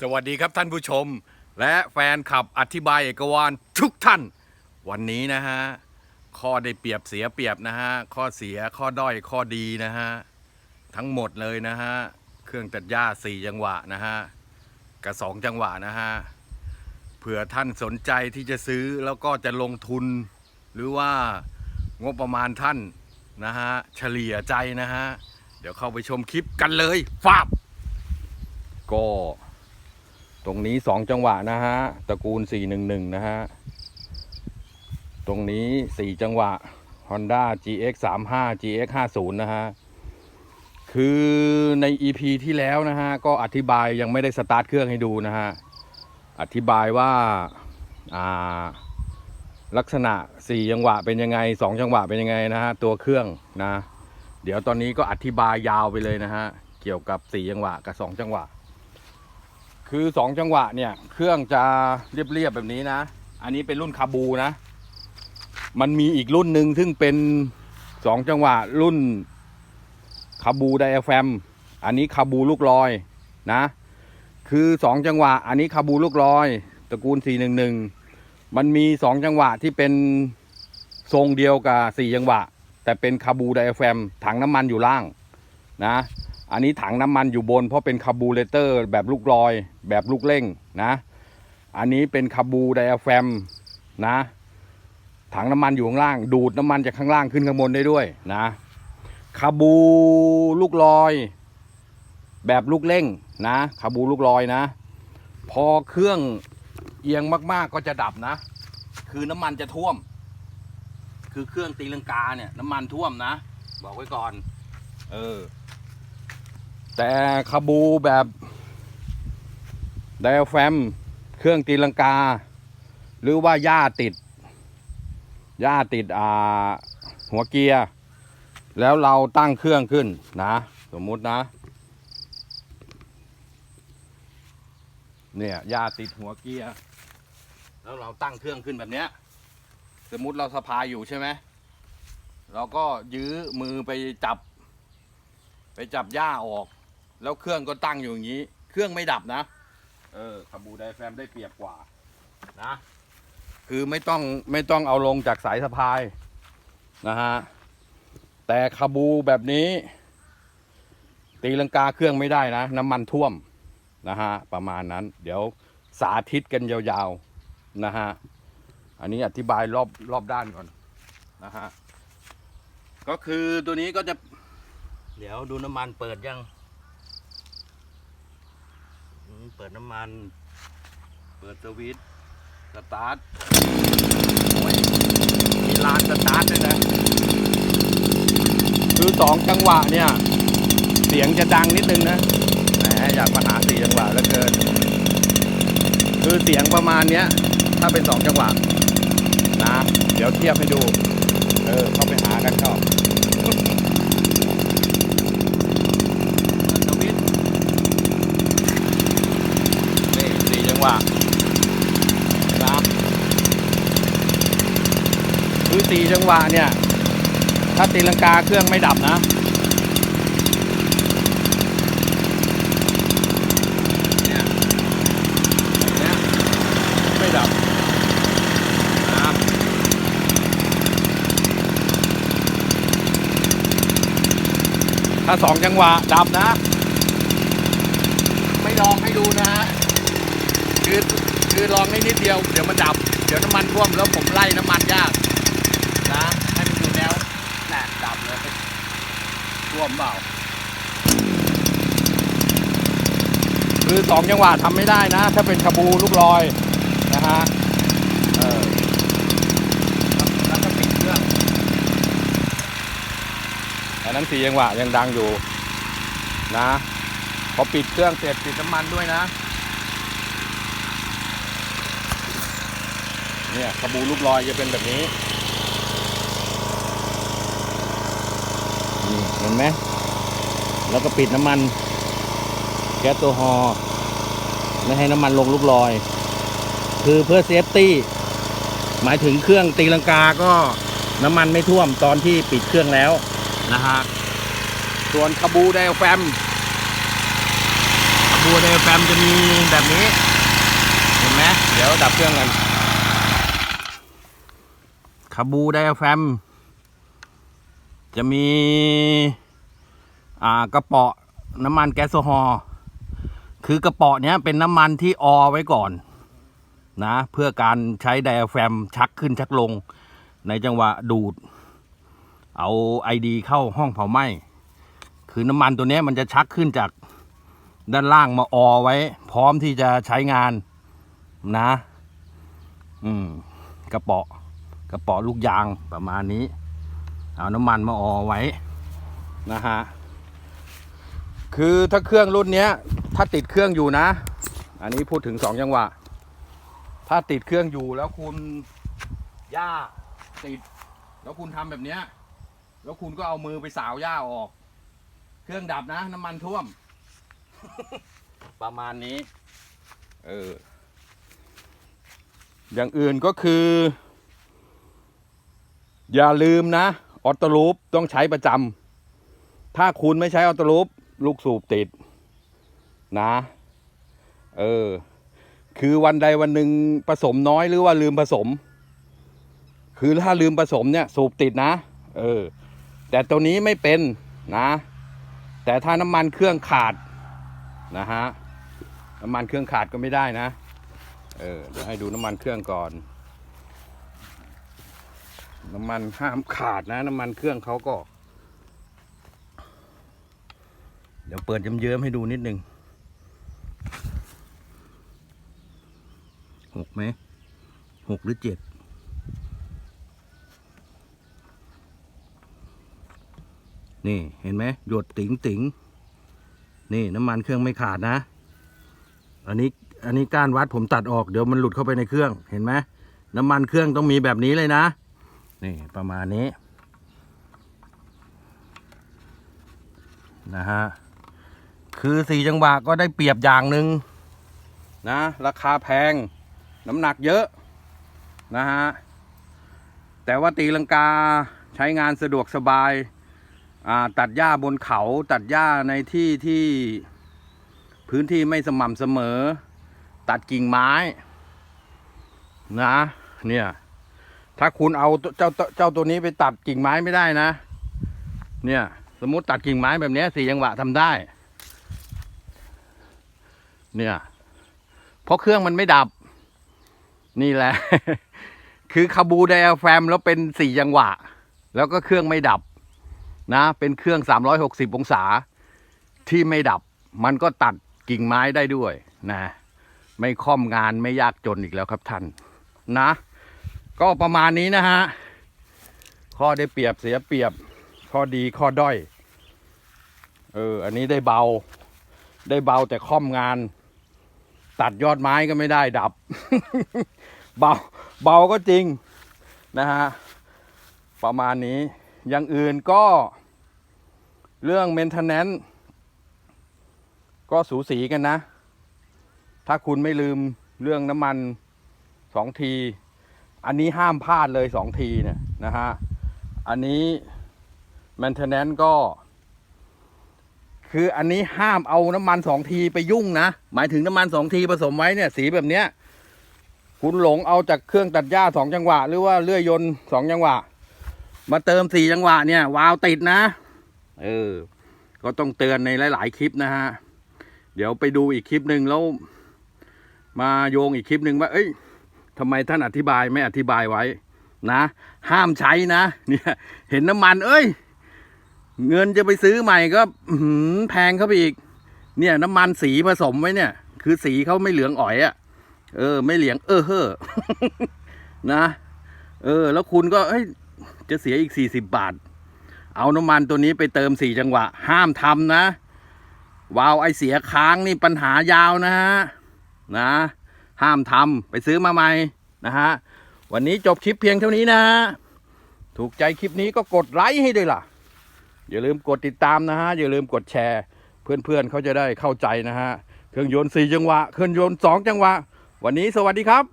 สวัสดีครับท่านผู้ชม และแฟนขับอธิบายเอกวานทุกท่าน วันนี้นะฮะ ข้อได้เปรียบเสียเปรียบนะฮะ ข้อเสียข้อด้อยข้อดีนะฮะ ทั้งหมดเลยนะฮะ เครื่องตัดหญ้าสี่จังหวะนะฮะกับสองจังหวะนะฮะเผื่อท่านสนใจที่จะซื้อแล้วก็จะลงทุน หรือว่างบประมาณท่านนะฮะเฉลี่ยใจนะฮะ เดี๋ยวเข้าไปชมคลิปกันเลยฟาบก็ ตรงนี้สองจังหวะนะฮะตระกูล 411 นะฮะ ตรงนี้4จังหวะ Honda GX 35 GX 50นะฮะ คือใน EP ที่แล้วนะฮะ ก็อธิบายยังไม่ได้สตาร์ทเครื่องให้ดูนะฮะ อธิบายว่าาลักษณะ4จังหวะเป็นยังไง2จังหวะเป็นยังไงนะฮะ ตัวเครื่องนะ เดี๋ยวตอนนี้ก็อธิบายยาวไปเลยนะฮะ เกี่ยวกับ4จังหวะกับ2จังหวะ คือสองจังหวะเนี่ยเครื่องจะเรียบๆแบบนี้นะ อันนี้เป็นรุ่นคาบูนะ มันมีอีกรุ่นหนึ่งซึ่งเป็นสองจังหวะรุ่นคาบูไดอะแฟม อันนี้คาบูลูกลอยนะ คือสองจังหวะ อันนี้คาบูลูกลอยตระกูล 411 มันมีสองจังหวะที่เป็นทรงเดียวกับสี่จังหวะ แต่เป็นคาบูไดอะแฟม ถังน้ำมันอยู่ล่างนะ อันนี้ถังน้ำมันอยู่บน เพราะเป็นคาบูเรเตอร์ แบบลูกลอย แบบลูกเร่งนะ อันนี้เป็นคาบูไดอะแฟมนะ ถังน้ำมันอยู่ข้างล่าง ดูดน้ำมันจากข้างล่างขึ้นข้างบนได้ด้วยนะคาบูลูกลอย แบบลูกเร่งนะคาบูลูกลอยนะ พอเครื่องเอียงมากๆก็จะดับนะ คือน้ำมันจะท่วม คือเครื่องตีลังกาเนี่ยน้ำมันท่วมนะ บอกไว้ก่อน เออ แต่คาบูแบบไดอะแฟม เครื่องตีลังกา หรือว่าหญ้าติดหญ้าติดอ่าหัวเกียร์ แล้วเราตั้งเครื่องขึ้นนะ สมมุตินะ เนี่ยหญ้าติดหัวเกียร์ แล้วเราตั้งเครื่องขึ้นแบบเนี้ย สมมุติเราสะพายอยู่ใช่ไหมเราก็ยื้อมือไปจับ ไปจับหญ้าออก แล้วเครื่องก็ตั้งอยู่อย่างนี้ เครื่องไม่ดับนะ เออคาบูไดแฟมได้เปรียบกว่า นะ คือไม่ต้องไม่ต้องเอาลงจากสายสะพายนะฮะ แต่คาบูแบบนี้ ตีลังกาเครื่องไม่ได้นะ น้ำมันท่วมนะฮะ ประมาณนั้น เดี๋ยวสาธิตกันยาวๆนะฮะ อันนี้อธิบายรอบรอบด้านก่อนนะฮะ ก็คือตัวนี้ก็จะ เดี๋ยวดูน้ำมันเปิดยังอืม เปิดน้ำมัน เปิดสวิตช์สตาร์ทโอ้ยมีลานสตาร์ทด้วยนะ คือสองจังหวะเนี่ย เสียงจะดังนิดนึงนะแหมอยากมาหาสี่จังหวะแล้วเกิน คือเสียงประมาณเนี้ย ถ้าเป็นสองจังหวะนะ เดี๋ยวเทียบให้ดู เออ เข้าไปหากันเข้า สวิตช์นี่สี่จังหวะนะคือสี่ จังหวะเนี่ย ถ้าตีลังกาเครื่องไม่ดับนะเนี่ยเนี่ยไม่ดับถ้าสองจังหวะ ดับนะ ไม่ลองให้ดูนะฮะคือคือลองได้นิดเดียว เดี๋ยวมันดับ เดี๋ยวน้ำมันท่วมแล้วผมไล่น้ำมันยาก นะให้มันอยู่แนวน่ะดับเลยท่วมเปล่าคือสองจังหวะทำไม่ได้นะ ถ้าเป็นขบูลูกลอยนะฮะเออแล้วก็ปิดเครื่องอันนั้นสี่จังหวะยังดังอยู่นะพอปิดเครื่องเสร็จปิดน้ำมันด้วยนะ เนี่ยขบูลูกลอยจะเป็นแบบนี้ นี่เห็นไหมแล้วก็ปิดน้ำมัน แก๊สตัวฮอล์ไม่ให้น้ำมันลงลูกลอย คือเพื่อเซฟตี้ หมายถึงเครื่องตีลังกาก็น้ำมันไม่ท่วมตอนที่ปิดเครื่องแล้วนะฮะส่วนขบูไดอะแฟมขบูไดอะแฟมจะมีแบบนี้ เห็นไหมเดี๋ยวดับเครื่องกันคาบูไดอะแฟม จะมีอ่ากระเป๋อน้ำมันแก๊สโซฮอล์คือกระเป๋อเนี้ยเป็นน้ำมันที่ออไว้ก่อนนะเพื่อการใช้ไดอะแฟมชักขึ้นชักลง ในจังหวะดูด เอาไอดีเข้าห้องเผาไหม้คือน้ำมันตัวเนี้ยมันจะชักขึ้นจากด้านล่างมาออไว้ พร้อมที่จะใช้งานนะ อืม กระเป๋อกระเป๋อลูกยางประมาณนี้ เอาน้ำมันมาออไว้นะฮะคือถ้าเครื่องรุ่นนี้ถ้าติดเครื่องอยู่นะ อันนี้พูดถึงสองจังหวะ ถ้าติดเครื่องอยู่แล้วคุณหญ้าติด แล้วคุณทำแบบเนี้ย แล้วคุณก็เอามือไปสาวหญ้าออก เครื่องดับนะ น้ำมันท่วม ประมาณนี้ เออ อย่างอื่นก็คือ อย่าลืมนะ ออโตลูปต้องใช้ประจำถ้าคุณไม่ใช้ออโตลูปลูกสูบติด นะ เออ คือวันใดวันหนึ่งผสมน้อยหรือว่าลืมผสม คือถ้าลืมผสมเนี่ย สูบติดนะ เออ แต่ตัวนี้ไม่เป็นนะ แต่ถ้าน้ำมันเครื่องขาดนะฮะน้ำมันเครื่องขาดก็ไม่ได้นะ เออ เดี๋ยวให้ดูน้ำมันเครื่องก่อน น้ำมันห้ามขาดนะ น้ำมันเครื่องเขาก็ เดี๋ยวเปิดเยิ้มๆให้ดูนิดนึงหกไหมหกหรือเจ็ดนี่เห็นไหมหยดติ๋งติ๋งนี่น้ำมันเครื่องไม่ขาดนะ อันนี้อันนี้ก้านวัดผมตัดออกเดี๋ยวมันหลุดเข้าไปในเครื่องเห็นไหมน้ำมันเครื่องต้องมีแบบนี้เลยนะ นี่ประมาณนี้นะฮะคือสี่จังหวะก็ได้เปรียบอย่างหนึ่งนะราคาแพง น้ำหนักเยอะนะฮะแต่ว่าตีลังกาใช้งานสะดวกสบายตัดหญ้าบนเขาตัดหญ้าในที่ที่พื้นที่ไม่สม่ำเสมอ ตัดกิ่งไม้นะเนี่ย ถ้าคุณเอาเจ้าเจ้าตัวนี้ไปตัดกิ่งไม้ไม่ได้นะ เนี่ย สมมติตัดกิ่งไม้แบบนี้สี่จังหวะทำได้ เนี่ยเพราะเครื่องมันไม่ดับ นี่แหละ คือคาบูไดอะแฟมแล้วเป็นสี่จังหวะ แล้วก็เครื่องไม่ดับ นะ เป็นเครื่อง360องศา ที่ไม่ดับ มันก็ตัดกิ่งไม้ได้ด้วย นะ ไม่ค่อมงานไม่ยากจนอีกแล้วครับท่าน นะ ก็ประมาณนี้นะฮะ ข้อได้เปรียบเสียเปรียบ ข้อดีข้อด้อย เออ อันนี้ได้เบา ได้เบาแต่ค่อมงาน ตัดยอดไม้ก็ไม่ได้ดับ เบา เบาก็จริงนะฮะ ประมาณนี้ อย่างอื่นก็เรื่อง maintenance ก็สูสีกันนะ ถ้าคุณไม่ลืมเรื่องน้ำมันสองที อันนี้ห้ามพลาดเลยสองทีเนี่ยนะฮะ อันนี้ m a i n t e n a n c ก็ คืออันนี้ห้ามเอาน้ำมันสองทีไปยุ่งนะ หมายถึงน้ำมันสองทีผสมไว้เนี่ย สีแบบเนี้ย คุณหลงเอาจากเครื่องตัดหญ้าสองจังหวะ หรือว่าเลื่อยยนต์สองจังหวะ มาเติมสี่จังหวะเนี่ย วาวติดนะ เออ ก็ต้องเตือนในหลาย ๆ คลิปนะฮะ เดี๋ยวไปดูอีกคลิปหนึ่งแล้ว มาโยงอีกคลิปหนึ่งว่า เอ้ย ทำไมท่านอธิบายไม่อธิบายไว้นะ ห้ามใช้นะเนี่ยเห็นน้ำมัน เอ้ย เงินจะไปซื้อใหม่ก็แพงเข้าไปอีก เนี่ยน้ำมันสีผสมไว้เนี่ย คือสีเขาไม่เหลืองอ๋อยอะ่ะเออ ไม่เหลืองเออเฮ้อนะ เออ แล้วคุณก็เอ้ยจะเสียอีกสี่สิบบาท เอาน้ำมันตัวนี้ไปเติมสี่จังหวะ ห้ามทำนะ วาวไอเสียค้างนี่ปัญหายาวนะฮะนะ ห้ามทำไปซื้อมาใหม่นะฮะ วันนี้จบคลิปเพียงเท่านี้นะฮะถูกใจคลิปนี้ก็กดไลค์ให้ด้วยล่ะ อย่าลืมกดติดตามนะฮะ อย่าลืมกดแชร์ เพื่อนๆเขาจะได้เข้าใจนะฮะ เครื่องยนต์สี่จังหวะ เครื่องยนต์สองจังหวะ วันนี้สวัสดีครับ